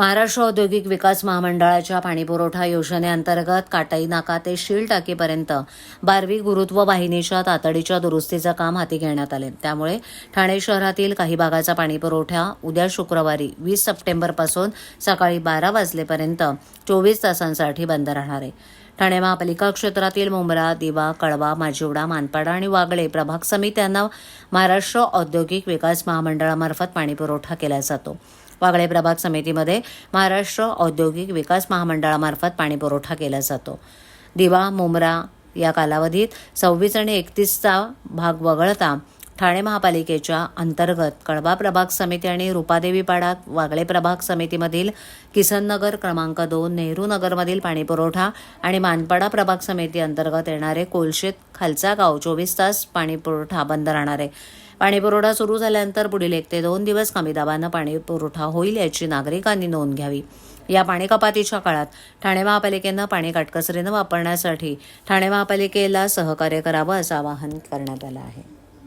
महाराष्ट्र औद्योगिक विकास महामंडळाच्या पाणीपुरवठा योजनेअंतर्गत काटाई नाका ते शील टाकीपर्यंत बारवी गुरुत्व वाहिनीच्या तातडीच्या दुरुस्तीचं काम हाती घेण्यात आले. त्यामुळे ठाणे शहरातील काही भागाचा पाणीपुरवठा उद्या शुक्रवारी वीस सप्टेंबरपासून सकाळी बारा वाजलेपर्यंत चोवीस तासांसाठी बंद राहणार आहे. ठाणे महापालिका क्षेत्रातील मुंब्रा दिवा कळवा माजिवडा मानपाडा आणि वागळे प्रभाग समित्यांना महाराष्ट्र औद्योगिक विकास महामंडळामार्फत पाणीपुरवठा केला जातो. वागळे प्रभाग समितीमध्ये महाराष्ट्र औद्योगिक विकास महामंडळामार्फत पाणीपुरवठा केला जातो. दिवा मुंब्रा या कालावधीत सव्वीस आणि एकतीसचा भाग वगळता ठाणे महापालिकेच्या अंतर्गत कळवा प्रभाग समिती आणि रुपादेवी पाडा वागळे प्रभाग समितीमधील किसननगर क्रमांक दोन नेहरू नगरमधील पाणीपुरवठा आणि मानपाडा प्रभाग समिती अंतर्गत येणारे कोलशेत खालचा गाव चोवीस तास पाणीपुरवठा बंद राहणार आहे. पाणीपुरवठा सुरू झाल्यानंतर पुढील एक ते दोन दिवस कमी दाबानं पाणीपुरवठा होईल याची नागरिकांनी नोंद घ्यावी. या पाणी कपातीच्या काळात ठाणे महापालिकेनं पाणी काटकसरीनं वापरण्यासाठी ठाणे महापालिकेला सहकार्य करावं असं आवाहन करण्यात आलं आहे.